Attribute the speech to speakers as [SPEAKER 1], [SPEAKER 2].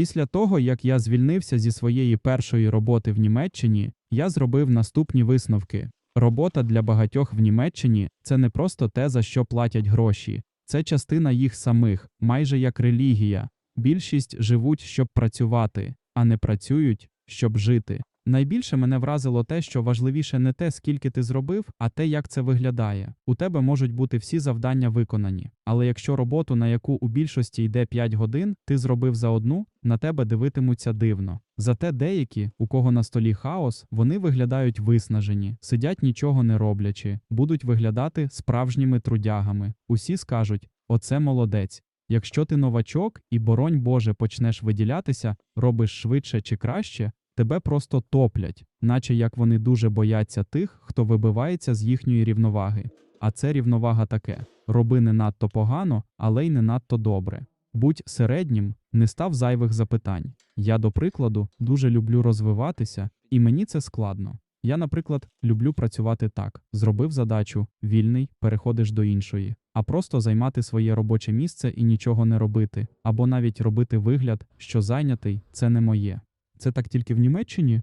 [SPEAKER 1] Після того, як я звільнився зі своєї першої роботи в Німеччині, я зробив наступні висновки. Робота для багатьох в Німеччині це не просто те, за що платять гроші, це частина їх самих, майже як релігія. Більшість живуть, щоб працювати, а не працюють, щоб жити. Найбільше мене вразило те, що важливіше не те, скільки ти зробив, а те, як це виглядає. У тебе можуть бути всі завдання виконані. Але якщо роботу, на яку у більшості йде 5 годин, ти зробив за одну, на тебе дивитимуться дивно. Зате деякі, у кого на столі хаос, вони виглядають виснажені, сидять нічого не роблячи, будуть виглядати справжніми трудягами. Усі скажуть: оце молодець. Якщо ти новачок і, боронь Боже, почнеш виділятися, робиш швидше чи краще, тебе просто топлять, наче як вони дуже бояться тих, хто вибивається з їхньої рівноваги. А це рівновага таке: роби не надто погано, але й не надто добре. Будь середнім, не став зайвих запитань. Я, до прикладу, дуже люблю розвиватися, і мені це складно. Я, наприклад, люблю працювати так: зробив задачу, вільний, переходиш до іншої, а просто займати своє робоче місце і нічого не робити, або навіть робити вигляд, що зайнятий це не моє. Це так тільки в Німеччині?